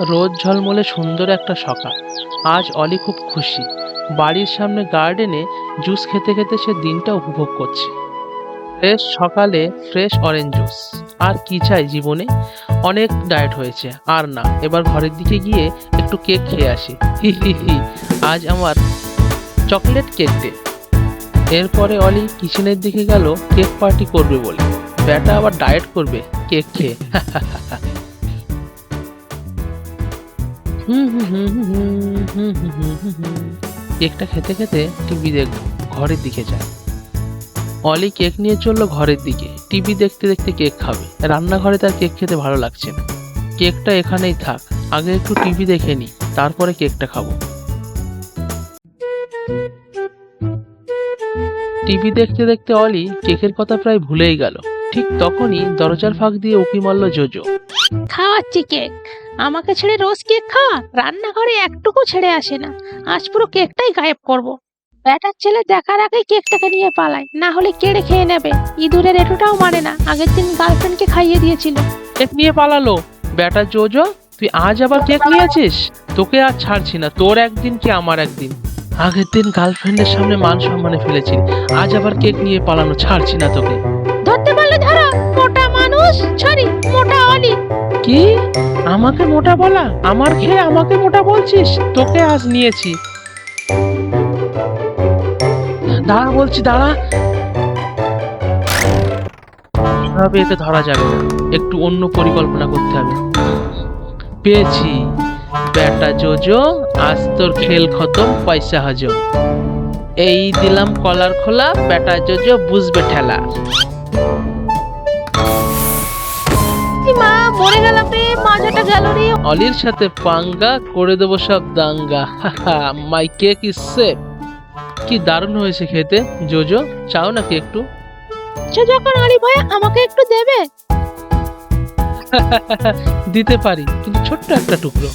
রোদ ঝলমলে সুন্দর একটা সকাল। আজ অলি খুব খুশি। বাড়ির সামনে গার্ডেনে জুস খেতে খেতে সে দিনটা উপভোগ করছে। ফ্রেশ সকালে ফ্রেশ অরেঞ্জ জুস। আর কি চাই জীবনে? অনেক ডায়েট হয়েছে, আর না। এবার ঘরের দিকে গিয়ে একটু কেক খেয়ে আসি। হি হি হি। আজ আমার চকলেট কেক ডে। এরপরে অলি কিচেনের দিকে গেল, কেক পার্টি করবে বলে। ব্যাটা আবার ডায়েট করবে, কেক খেয়ে। কেকটা খেতে খেতে টিভি দেখব ঘরের দিকে যায় অলি কেক নিয়ে চলল ঘরের দিকে টিভি দেখতে দেখতে কেক খাবে রান্নাঘরে তার কেক খেতে ভালো লাগছে না কেকটা এখানেই থাক আগে একটু টিভি দেখে নি তারপরে কেকটা খাব টিভি দেখতে দেখতে অলি কেকের কথা প্রায় ভুলেই গেল ঠিক তখনই দরজার ফাঁক দিয়ে উকি মারল জোজো খাওয়াচ্ছি কেক আমাকে ছেড়ে রোজ কেক খাওয়া? রান্নাঘরে একটুকু ছেড়ে আসে না। আজ পুরো কেকটাই গায়েব করব। ব্যাটার ছেলে দেখার আগেই কেকটাকে নিয়ে পালায়। না হলে কেড়ে খেয়ে নেবে। ইঁদুরের এটুটাও মানে না। আগের দিন গার্লফ্রেন্ডকে খাইয়ে দিয়েছিল। কেক নিয়ে পালালো। বেটা জোজো তুই আজ আবার কেক নিয়েছিস? তোকে আর ছাড়ছি না। তোর একদিন কি আমার একদিন? আগের দিন গার্লফ্রেন্ডের সামনে মান সম্মানে ফেলেছি। আজ আবার কেক নিয়ে পালানো। ছাড়ছি না তোকে। ধরতে পারলে ধরো। মোটা মানুষ সরি মোটা অলি। কি? আমাকে মোটা বলা? আমার খেয়ে আমাকে মোটা বলছিস? তোকে আজ নিয়েছি। দাঁড়া বলছি, দাঁড়া। এভাবে একে ধরা যাবে একটু অন্য পরিকল্পনা করতে হবে। পেয়েছি। বেটা জোজো, আজ তোর খেল খতম, পয়সা হজম এই দিলাম কলার খোলা, বেটা জোজো বুঝবে ঠেলা। মাজাটা গেল রে অলির সাথে পাঙ্গা করে দেবো সব দাঙ্গা। My cake is safe. কি দারুণ হয়েছে খেতে। জোজো চাও নাকি একটু? আচ্ছা যখন অলি ভাই আমাকে একটু দেবে? দিতে পারি কিন্তু ছোট্ট একটা টুকরো।